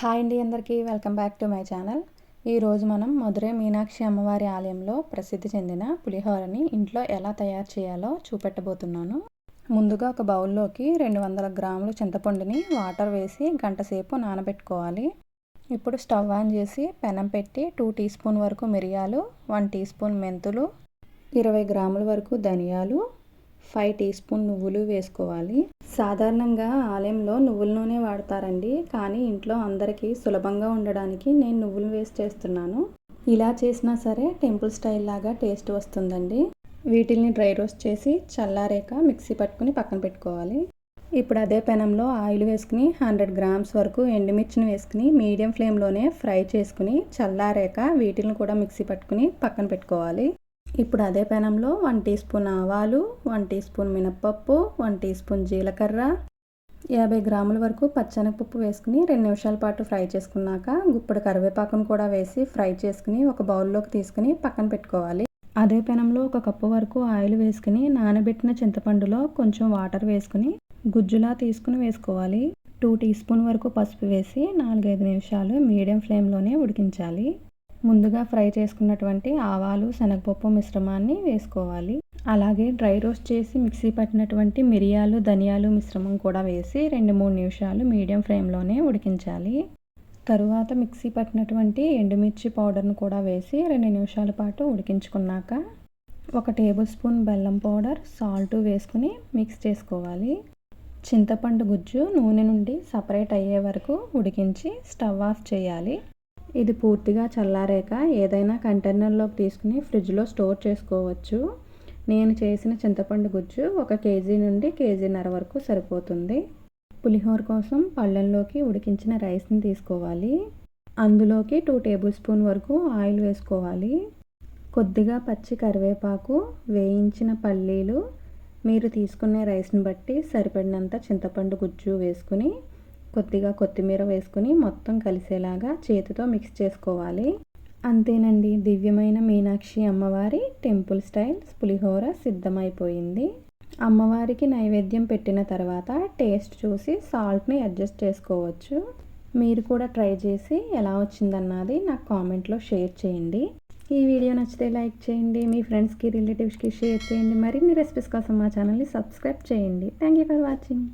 Hi అండి అందరికీ. Welcome back to my channel. ఈరోజు మనం మధురై మీనాక్షి అమ్మవారి ఆలయంలో ప్రసిద్ధి చెందిన పులిహోరని ఇంట్లో ఎలా తయారు చేయాలో చూపెట్టబోతున్నాను. ముందుగా ఒక బౌల్లోకి రెండు వందల గ్రాములు చింతపండుని వాటర్ వేసి గంట సేపు నానబెట్టుకోవాలి. ఇప్పుడు స్టవ్ ఆన్ చేసి పెనం పెట్టి టూ టీ స్పూన్ వరకు మిరియాలు వన్ టీ స్పూన్ మెంతులు ఇరవై గ్రాముల వరకు ధనియాలు ఫైవ్ టీ స్పూన్ నువ్వులు వేసుకోవాలి. సాధారణంగా ఆలయంలో నువ్వుల నూనె వాడతారండి. కానీ ఇంట్లో అందరికీ సులభంగా ఉండడానికి నేను నువ్వులు వేస్ట్ చేస్తున్నాను. ఇలా చేసినా సరే టెంపుల్ స్టైల్ లాగా టేస్ట్ వస్తుందండి. వీటిల్ని డ్రై రోస్ట్ చేసి చల్లారేక మిక్సీ పట్టుకుని పక్కన పెట్టుకోవాలి. ఇప్పుడు అదే పెనంలో ఆయిల్ వేసుకుని హండ్రెడ్ గ్రామ్స్ వరకు ఎండుమిర్చిని వేసుకుని మీడియం ఫ్లేమ్లోనే ఫ్రై చేసుకుని చల్లారాక వీటిని కూడా మిక్సీ పట్టుకుని పక్కన పెట్టుకోవాలి. ఇప్పుడు అదే పెనంలో వన్ టీ స్పూన్ ఆవాలు వన్ టీ స్పూన్ మినప్పప్పు వన్ టీ స్పూన్ జీలకర్ర. యాభై గ్రాముల వరకు పచ్చనగపప్పు వేసుకుని రెండు నిమిషాల పాటు ఫ్రై చేసుకున్నాక గుప్పడి కరివేపాకును కూడా వేసి ఫ్రై చేసుకుని ఒక బౌల్లోకి తీసుకుని పక్కన పెట్టుకోవాలి. అదే పెనంలో ఒక కప్పు వరకు ఆయిల్ వేసుకుని నానబెట్టిన చింతపండులో కొంచెం వాటర్ వేసుకుని గుజ్జులా తీసుకుని వేసుకోవాలి. టూ టీ స్పూన్ వరకు పసుపు వేసి నాలుగైదు నిమిషాలు మీడియం ఫ్లేమ్లోనే ఉడికించాలి. ముందుగా ఫ్రై చేసుకున్నటువంటి ఆవాలు శనగపప్పు మిశ్రమాన్ని వేసుకోవాలి. అలాగే డ్రై రోస్ట్ చేసి మిక్సీ పట్టినటువంటి మిరియాలు ధనియాలు మిశ్రమం కూడా వేసి రెండు మూడు నిమిషాలు మీడియం ఫ్లేమ్లోనే ఉడికించాలి. తరువాత మిక్సీ పట్టినటువంటి ఎండుమిర్చి పౌడర్ను కూడా వేసి రెండు నిమిషాల పాటు ఉడికించుకున్నాక ఒక టేబుల్ స్పూన్ బెల్లం పౌడర్ సాల్ట్ వేసుకుని మిక్స్ చేసుకోవాలి. చింతపండు గుజ్జు నూనె నుండి సపరేట్ అయ్యే వరకు ఉడికించి స్టవ్ ఆఫ్ చేయాలి. ఇది పూర్తిగా చల్లారాక ఏదైనా కంటైనర్లోకి తీసుకుని ఫ్రిడ్జ్లో స్టోర్ చేసుకోవచ్చు. నేను చేసిన చింతపండు గుజ్జు ఒక కేజీ నుండి కేజీన్నర వరకు సరిపోతుంది. పులిహోర కోసం పళ్ళెంలోకి ఉడికించిన రైస్ని తీసుకోవాలి. అందులోకి టూ టేబుల్ స్పూన్ వరకు ఆయిల్ వేసుకోవాలి. కొద్దిగా పచ్చి కరివేపాకు వేయించిన పల్లీలు మీరు తీసుకునే రైస్ని బట్టి సరిపడినంత చింతపండు గుజ్జు వేసుకుని కొద్దిగా కొత్తిమీర వేసుకుని మొత్తం కలిసేలాగా చేతితో మిక్స్ చేసుకోవాలి. అంతేనండి దివ్యమైన మీనాక్షి అమ్మవారి టెంపుల్ స్టైల్ పులిహోర సిద్ధమైపోయింది. అమ్మవారికి నైవేద్యం పెట్టిన తర్వాత టేస్ట్ చూసి సాల్ట్ని అడ్జస్ట్ చేసుకోవచ్చు. మీరు కూడా ట్రై చేసి ఎలా వచ్చిందన్నది నాకు కామెంట్లో షేర్ చేయండి. ఈ వీడియో నచ్చితే లైక్ చేయండి మీ ఫ్రెండ్స్కి రిలేటివ్స్కి షేర్ చేయండి మరిన్ని రెసిపీస్ కోసం మా ఛానల్ని సబ్స్క్రైబ్ చేయండి. Thank you for watching.